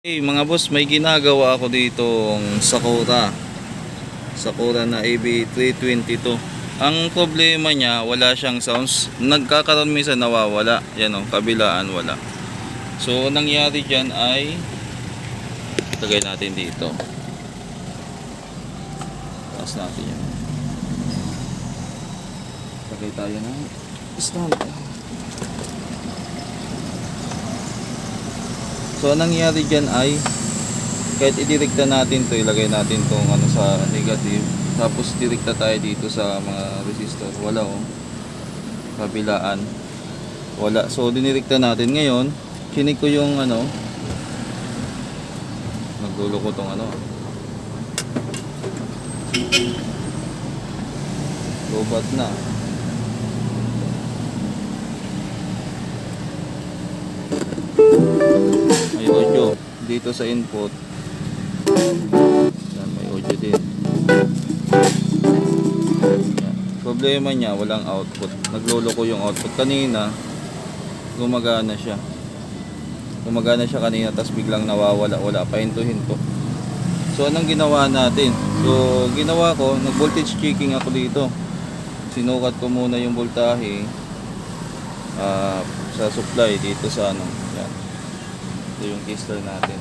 Hey mga boss, may ginagawa ako ditong Sakura. Sakura na AB322. Ang problema niya, wala siyang sounds. Nagkakaroon minsan nawawala. Yan o, kabilaan wala. So, ang nangyari dyan ay lagay natin dito. Taas natin yan. Lagay tayo ng stand. So, ang nangyari dyan ay kahit idirekta natin to ilagay natin tong ano sa negative. Tapos direkta tayo dito sa mga resistor. Wala oh. Kabilaan. Wala. So, dinirekta natin. Ngayon, kinig ko yung ano. Nagdulo ko tong ano. Robot na. Dito sa input. Yan may audio din. Yan. problema niya walang output. Naglolo ko yung output. Kanina gumagana siya. Gumagana siya kanina tapos biglang nawawala. Wala pa hinto-hinto so anong ginawa natin? So ginawa ko nag voltage checking ako dito. Sinukat ko muna yung voltahe ah, sa supply dito sa ano yan ito yung tester natin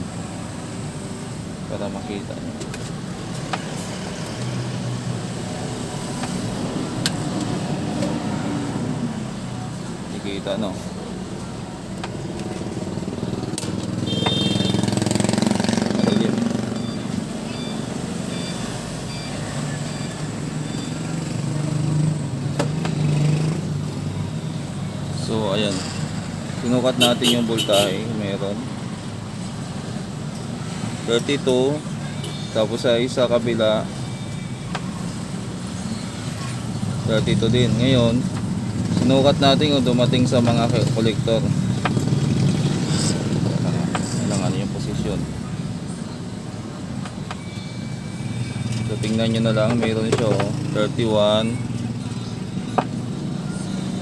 para makita nyo Nakikita no? So ayan. Sinukat natin yung voltahe 32. Tapos sa isa kabila 32 din. Ngayon Sinukat natin kung dumating sa mga kolektor Ilang ano yung posisyon. So tingnan nyo na lang. Mayroon siya oh, 31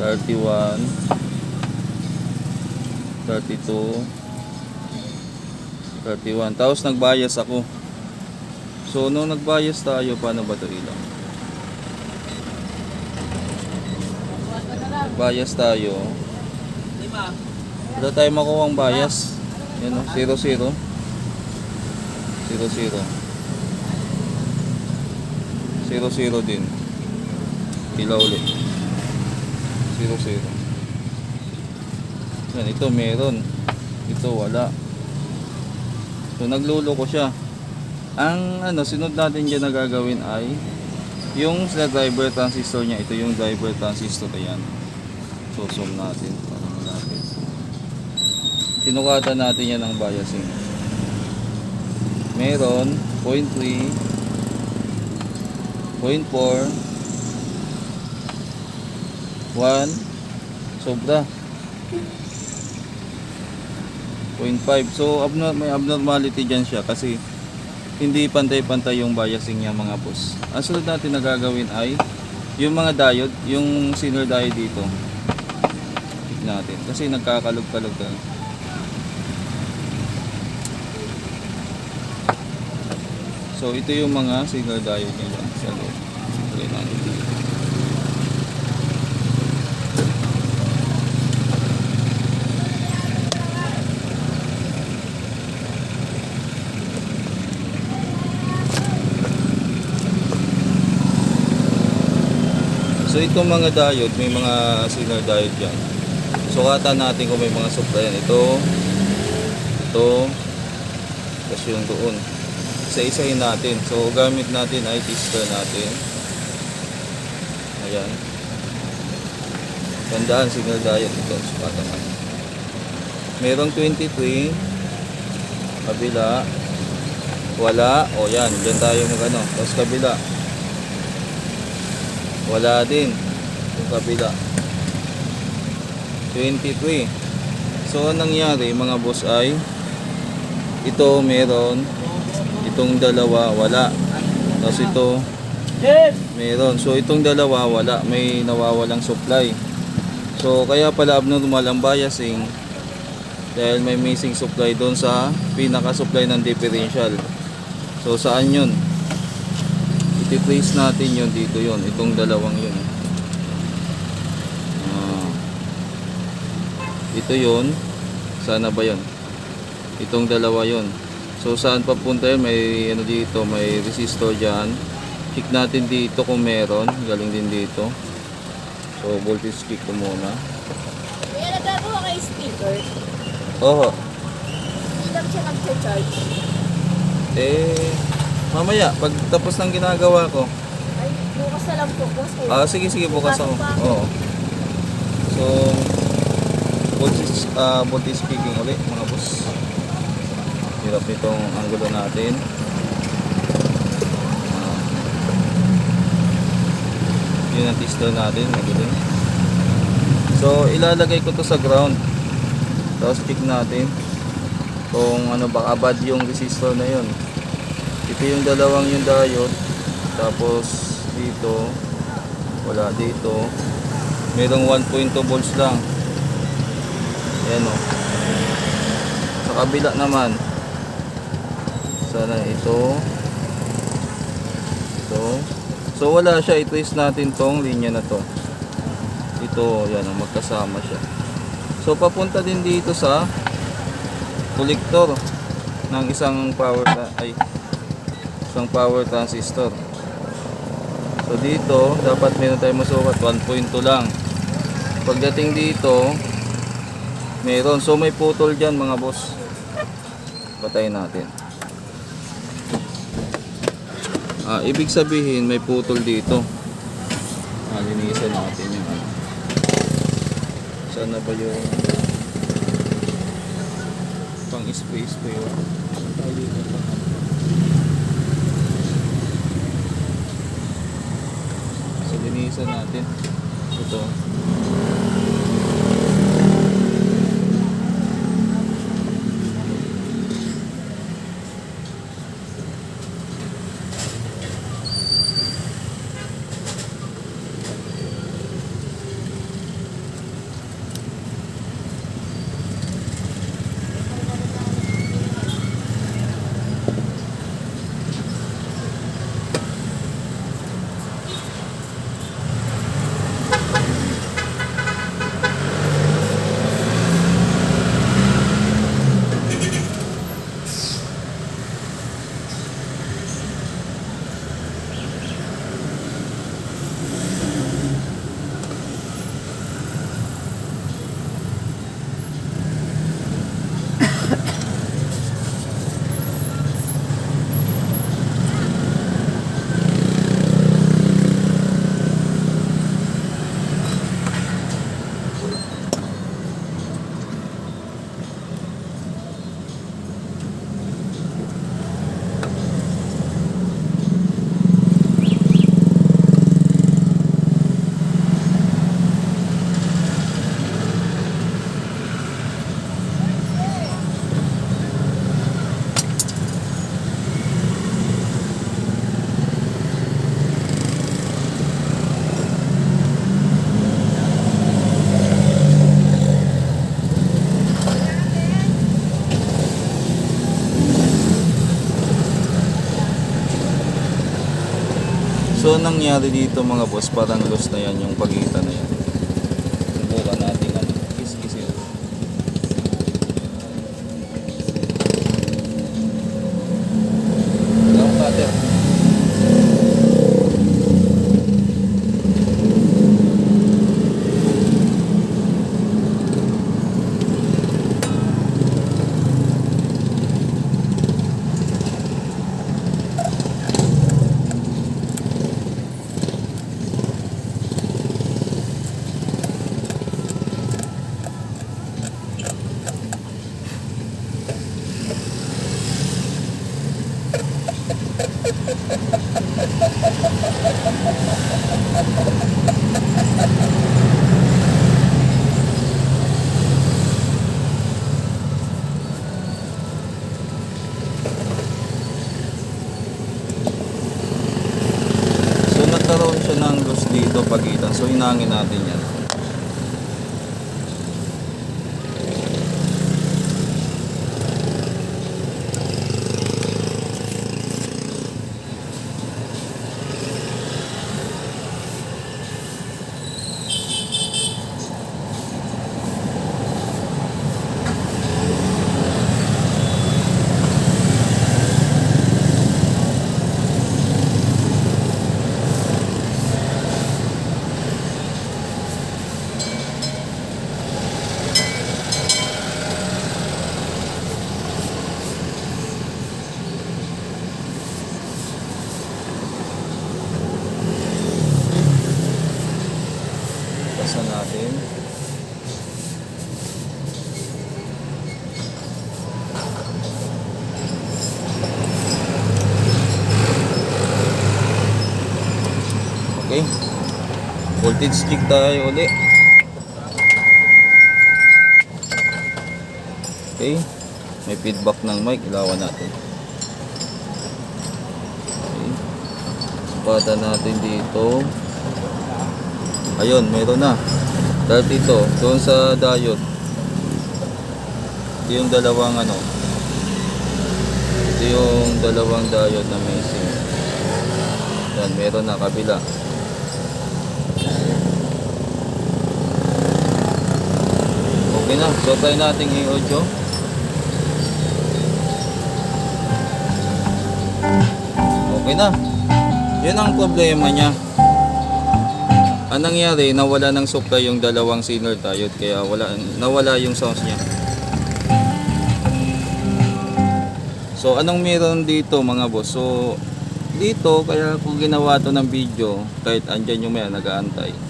31 32 31 tapos nagbayas ako. So nung nagbayas tayo paano ba ito ilang nagbayas tayo. Wala tayo makuha ang bias yan o 0 0 0 0 0 din. Ilaw ulit. 0 0 yan ito meron. Ito wala So naglulo ko siya. Ang ano sunod natin diyan na gagawin ay yung sa driver transistor niya, ito yung driver transistor ayan. So zoom natin para malapit. Sinukatan natin yan ng biasing. Meron 0.3 0.4 1 sobra 0.5 so abnor may abnormality dyan siya kasi hindi pantay-pantay yung biasing niya mga boss. Ang sunod natin na gagawin ay yung mga diode yung sinner diode dito. Check natin. Kasi nagkakalog-kalog ka. So ito yung mga sinner diode niya dyan sa loob. Lagay natin dito. So itong mga diode, may mga signal diode dyan. Sukatan natin kung may mga supply yan. Ito, ito, tapos yung doon. Isa-isahin natin. So gamit natin ay tester natin. Ayan. Tandaan, signal diode ito. Sukatan natin. Merong 23. Kabila. Wala. O yan, dyan tayo mag ano. Tapos kabila wala din. Yung kabila. 23 so ang nangyari mga boss ay ito meron itong dalawa wala. Tapos ito meron. So itong dalawa wala. May nawawalang supply. So kaya pala abnormal ang biasing Dahil may missing supply doon sa pinaka-supply ng differential. So saan yun? Iti-trace natin yun dito yun. Itong dalawang yun. Ah. ito yun. Sana ba yun? Itong dalawa yun. So saan papunta yun? May ano dito, may resistor dyan. Check natin dito kung meron. Galing din dito. So voltage kick ko muna. Kaya nagagawa kayo speaker. Oo. Hindi lang siya nag-charge. Eh, mamaya, pag tapos ng ginagawa ko. Ay, bukas na lang po. Bukas kayo. Ah, sige, sige, bukas ako. Oo. So, voltage, ah, voltage speaking ulit, mga boss. Hirap nitong angulo natin. Ah. Yun ang tester natin, magaling. So, ilalagay ko to sa ground. Tapos check natin kung ano baka bad yung resistor na yun. Ito yung dalawang yung diode. Tapos dito wala dito. Merong 1.2 volts lang. Ayan o. Sa kabila naman. Sana ito. Ito. So wala siya. I-trace natin tong linya na to. Ito, yan o. Magkasama siya. So papunta din dito sa collector ng isang power ay isang power transistor. So dito dapat meron tayong masukat 1.2 lang. Pagdating dito meron so may putol diyan mga boss. Patayin natin. Ah, ibig sabihin may putol dito. Ah, natin yung ano. Sana ba yung pang space pa yun? Natin. Ito. So, nangyari dito mga boss, parang lost na yan yung pagitan na yan. Subukan natin ano, kiss-kissin. Lang cutter. So nagkaroon siya ng loss dito pagitan. So hinangin natin yan. Voltage check tayo uli. Okay. May feedback ng mic. Ilawan natin. Okay. Supatan natin dito. Ayun, meron na. Dahil dito, doon sa diode. Yung dalawang ano. Ito yung dalawang diode na missing. Yan, meron na kabila. Okay na. So, try natin yung audio. Okay na. Yan ang problema niya. Ang nangyari, nawala ng supply yung dalawang signal diode kaya wala nawala yung sounds niya. So anong meron dito mga boss? So dito kaya ko ginawa to ng video kahit andyan yung may nag-aantay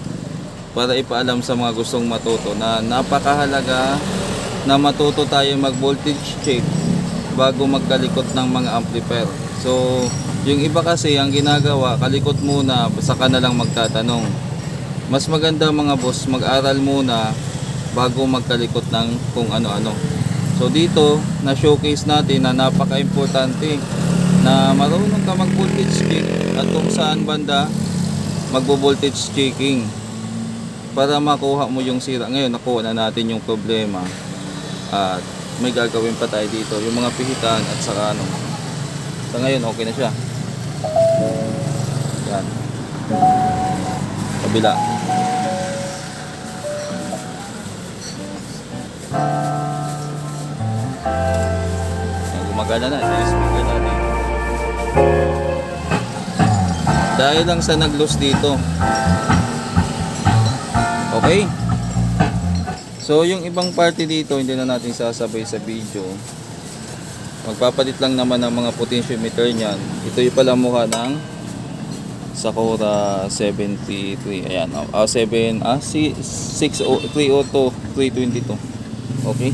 para ipaalam sa mga gustong matuto na napakahalaga na matuto tayo mag voltage check bago magkalikot ng mga amplifier. So yung iba kasi ang ginagawa kalikot muna saka na lang magtatanong. Mas maganda mga boss mag-aral muna bago magkalikot ng kung ano-ano. So dito, na-showcase natin na napaka-importante na marunong ka mag-voltage check at kung saan banda magbo-voltage checking para makuha mo yung sira. Ngayon, nakuha na natin yung problema at may gagawin pa tayo dito. Yung mga pihitan at saka ano. Sa ngayon, okay na siya. Yan. Kabila. Yan, gumagana na. Sa speaker natin. Dahil lang sa nag-loose dito. Okay? So, yung ibang party dito, hindi na natin sasabay sa video. Magpapalit lang naman ng mga potentiometer niyan. Ito yung pala mukha ng Sakura 73. Ayan, ah, 7, ah, si, 6, 302, 322. Okay?